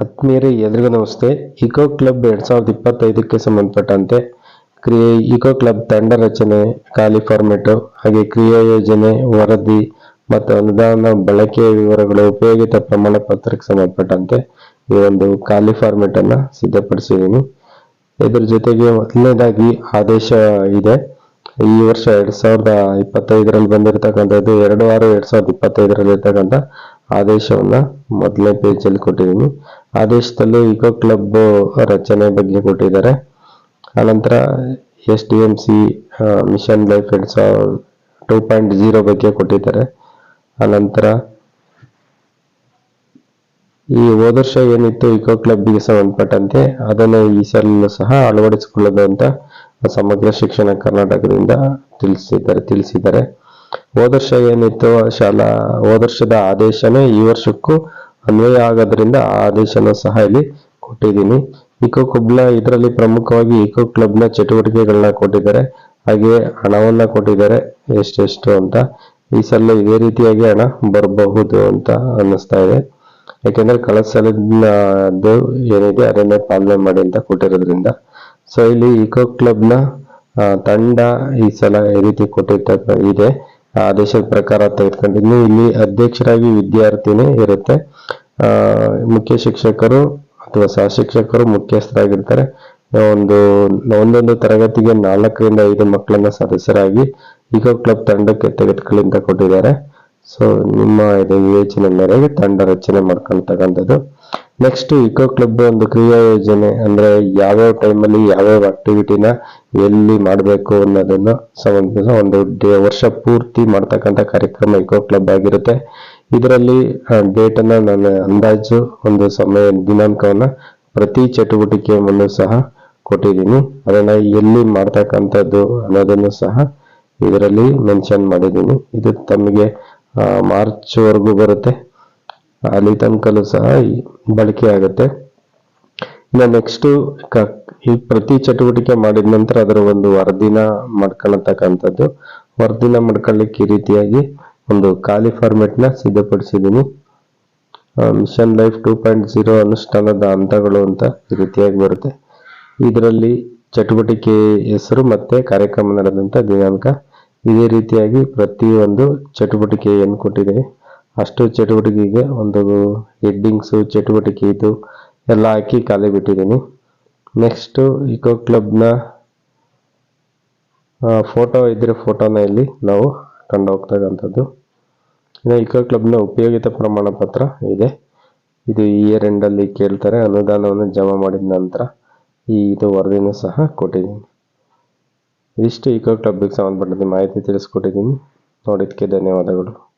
ಆತ್ಮೀಯರೇ ಎಲ್ರಿಗೂ ನಮಸ್ತೆ ಇಕೋ ಕ್ಲಬ್ ಎರಡ್ ಸಾವಿರದ ಇಪ್ಪತ್ತೈದಕ್ಕೆ ಸಂಬಂಧಪಟ್ಟಂತೆ ಕ್ರಿಯೆ, ಇಕೋ ಕ್ಲಬ್ ತಂಡ ರಚನೆ, ಖಾಲಿ ಫಾರ್ಮೇಟು ಹಾಗೆ ಕ್ರಿಯಾ ಯೋಜನೆ, ವರದಿ ಮತ್ತು ಅನುದಾನ ಬಳಕೆಯ ವಿವರಗಳು ಉಪಯೋಗಿತ ಪ್ರಮಾಣ ಪತ್ರಕ್ಕೆ ಸಂಬಂಧಪಟ್ಟಂತೆ ಈ ಒಂದು ಖಾಲಿ ಫಾರ್ಮೆಟನ್ನು ಸಿದ್ಧಪಡಿಸಿದ್ದೀನಿ. ಇದ್ರ ಜೊತೆಗೆ ಮೊದಲನೇದಾಗಿ ಆದೇಶ ಇದೆ. ಈ ವರ್ಷ ಎರಡ್ ಸಾವಿರದ ಇಪ್ಪತ್ತೈದರಲ್ಲಿ ಬಂದಿರತಕ್ಕಂಥದ್ದು ಎರಡು ಆರು ಎರಡ್ ಸಾವಿರದ ಇಪ್ಪತ್ತೈದರಲ್ಲಿ ಇರ್ತಕ್ಕಂಥ ಆದೇಶವನ್ನ ಮೊದಲನೇ ಪೇಜ್ ಅಲ್ಲಿ ಕೊಟ್ಟಿದ್ದೀನಿ ಆದೇಶದಲ್ಲಿ ಇಕೋ ಕ್ಲಬ್ ರಚನೆ ಬಗ್ಗೆ ಕೊಟ್ಟಿದ್ದಾರೆ. ಆನಂತರ S D M C mission life ಎರಡ್ ಸಾವಿರ ಟೂ ಪಾಯಿಂಟ್ ಜೀರೋ ಬಗ್ಗೆ ಕೊಟ್ಟಿದ್ದಾರೆ. ಆನಂತರ ಈ ಹೋದ ವರ್ಷ ಏನಿತ್ತು ಇಕೋ ಕ್ಲಬ್ಗೆ ಸಂಬಂಧಪಟ್ಟಂತೆ, ಅದನ್ನು ಈ ಸಲ ಸಹ ಅಳವಡಿಸಿಕೊಳ್ಳೋದು ಅಂತ ಸಮಗ್ರ ಶಿಕ್ಷಣ ಕರ್ನಾಟಕದಿಂದ ತಿಳಿಸಿದ್ದಾರೆ ತಿಳಿಸಿದ್ದಾರೆ. ಹೋದ ವರ್ಷ ಏನಿತ್ತು, ಶಾಲಾ ಹೋದರ್ಷದ ಆದೇಶನೇ ಈ ವರ್ಷಕ್ಕೂ ಅನ್ವಯ ಆಗೋದ್ರಿಂದ ಆ ಆದೇಶನ ಸಹ ಇಲ್ಲಿ ಕೊಟ್ಟಿದ್ದೀನಿ. ಇಕೋ ಕ್ಲಬ್ನ ಇದರಲ್ಲಿ ಪ್ರಮುಖವಾಗಿ ಇಕೋ ಕ್ಲಬ್ನ ಚಟುವಟಿಕೆಗಳನ್ನ ಕೊಟ್ಟಿದ್ದಾರೆ. ಹಾಗೆ ಹಣವನ್ನ ಕೊಟ್ಟಿದ್ದಾರೆ. ಎಷ್ಟೆಷ್ಟು ಅಂತ ಈ ಸಲ ಇದೇ ರೀತಿಯಾಗಿ ಹಣ ಬರಬಹುದು ಅಂತ ಅನ್ನಿಸ್ತಾ ಇದೆ. ಯಾಕೆಂದ್ರೆ ಕಳೆದ ಸಲದ್ದು ಏನಿದೆ, ಅದನ್ನೇ ಪಾಲನೆ ಮಾಡಿ ಅಂತ ಕೊಟ್ಟಿರೋದ್ರಿಂದ. ಸೊ ಇಲ್ಲಿ ಇಕೋ ಕ್ಲಬ್ನ ತಂಡ ಈ ಸಲ ಈ ರೀತಿ ಕೊಟ್ಟಿರ್ತಕ್ಕ ಇದೆ. ಆದೇಶದ ಪ್ರಕಾರ ತೆಗೆದುಕೊಂಡಿದ್ದೀನಿ ಇಲ್ಲಿ ಅಧ್ಯಕ್ಷರಾಗಿ ವಿದ್ಯಾರ್ಥಿನೇ ಇರುತ್ತೆ. ಮುಖ್ಯ ಶಿಕ್ಷಕರು ಅಥವಾ ಸಹ ಶಿಕ್ಷಕರು ಮುಖ್ಯಸ್ಥರಾಗಿರ್ತಾರೆ ಒಂದು, ಒಂದೊಂದು ತರಗತಿಗೆ ನಾಲ್ಕರಿಂದ ಐದು ಮಕ್ಕಳನ್ನ ಸದಸ್ಯರಾಗಿ ಇಕೋ ಕ್ಲಬ್ ತಂಡಕ್ಕೆ ತೆಗೆದುಕೊಳ್ಳಿ ಕೊಟ್ಟಿದ್ದಾರೆ. ಸೊ ನಿಮ್ಮ ಇದು ವಿವೇಚನೆ ಮೇರೆಗೆ ತಂಡ ರಚನೆ ಮಾಡ್ಕೊಳ್ತಕ್ಕಂಥದ್ದು ನೆಕ್ಸ್ಟ್ ಇಕೋ ಕ್ಲಬ್ ಒಂದು ಕ್ರಿಯಾ ಯೋಜನೆ ಅಂದ್ರೆ ಯಾವ್ಯಾವ ಟೈಮಲ್ಲಿ ಯಾವ್ಯಾವ ಆಕ್ಟಿವಿಟಿನ ಎಲ್ಲಿ ಮಾಡಬೇಕು ಅನ್ನೋದನ್ನ ಸಂಬಂಧಿಸಿದ ಒಂದು ವರ್ಷ ಪೂರ್ತಿ ಮಾಡ್ತಕ್ಕಂಥ ಕಾರ್ಯಕ್ರಮ ಇಕೋ ಕ್ಲಬ್ ಆಗಿರುತ್ತೆ. ಇದರಲ್ಲಿ ಡೇಟ್ ಅನ್ನ ನಾನು ಅಂದಾಜು ಒಂದು ಸಮಯ ದಿನಾಂಕವನ್ನ ಪ್ರತಿ ಚಟುವಟಿಕೆ ಸಹ ಕೊಟ್ಟಿದ್ದೀನಿ. ಅದನ್ನ ಎಲ್ಲಿ ಮಾಡ್ತಕ್ಕಂಥದ್ದು ಅನ್ನೋದನ್ನು ಸಹ ಇದರಲ್ಲಿ ಮೆನ್ಷನ್ ಮಾಡಿದ್ದೀನಿ. ಇದು ತಮಗೆ ಮಾರ್ಚ್ ವರೆಗೂ ಬರುತ್ತೆ. ಅಲ್ಲಿ ತನಕಲೂ ಸಹ ಬಳಕೆ ಆಗುತ್ತೆ. ಇನ್ನು ನೆಕ್ಸ್ಟ್ ಈ ಪ್ರತಿ ಚಟುವಟಿಕೆ ಮಾಡಿದ ನಂತರ ಅದರ ಒಂದು ವರದಿನ ಮಾಡ್ಕೊಳತಕ್ಕಂಥದ್ದು. ವರದಿನ ಮಾಡ್ಕೊಳ್ಳಿಕ್ಕೆ ಈ ರೀತಿಯಾಗಿ ಒಂದು ಖಾಲಿ ಫಾರ್ಮೆಟ್ನ ಸಿದ್ಧಪಡಿಸಿದ್ದೀನಿ. Mission life two point zero ಅನುಷ್ಠಾನದ ಹಂತಗಳು ಅಂತ ಈ ರೀತಿಯಾಗಿ ಬರುತ್ತೆ. ಇದರಲ್ಲಿ ಚಟುವಟಿಕೆ ಹೆಸರು ಮತ್ತೆ ಕಾರ್ಯಕ್ರಮ ನಡೆದಂಥ ದಿನಾಂಕ ಇದೇ ರೀತಿಯಾಗಿ ಪ್ರತಿಯೊಂದು ಚಟುವಟಿಕೆ ಏನು ಕೊಟ್ಟಿದೆ ಅಷ್ಟು ಚಟುವಟಿಕೆಗೆ ಒಂದು ಹೆಡ್ಡಿಂಗ್ಸು, ಚಟುವಟಿಕೆ ಇದು ಎಲ್ಲ ಹಾಕಿ ಖಾಲಿ ಬಿಟ್ಟಿದ್ದೀನಿ. ನೆಕ್ಸ್ಟು ಇಕೋ ಕ್ಲಬ್ನ ಫೋಟೋ ಇದ್ರೆ ಫೋಟೋನ ಇಲ್ಲಿ ನಾವು ಕಂಡು ಹೋಗ್ತಕ್ಕಂಥದ್ದು ಇನ್ನು ಇಕೋ ಕ್ಲಬ್ನ ಉಪಯೋಗಿತ ಪ್ರಮಾಣ ಪತ್ರ ಇದೆ. ಇದು ಇಯರ್ ಎಂಡಲ್ಲಿ ಕೇಳ್ತಾರೆ, ಅನುದಾನವನ್ನು ಜಮಾ ಮಾಡಿದ ನಂತರ ಈ ಇದು ವರದಿನೂ ಸಹ ಕೊಟ್ಟಿದ್ದೀನಿ. ಇದಿಷ್ಟು ಇಕೋ ಟಾಪಿಕ್ ಸಂಬಂಧಪಟ್ಟಂತೆ ಮಾಹಿತಿ ತಿಳಿಸ್ಕೊಟ್ಟಿದ್ದೀನಿ. ನೋಡಿದ್ದಕ್ಕೆ ಧನ್ಯವಾದಗಳು.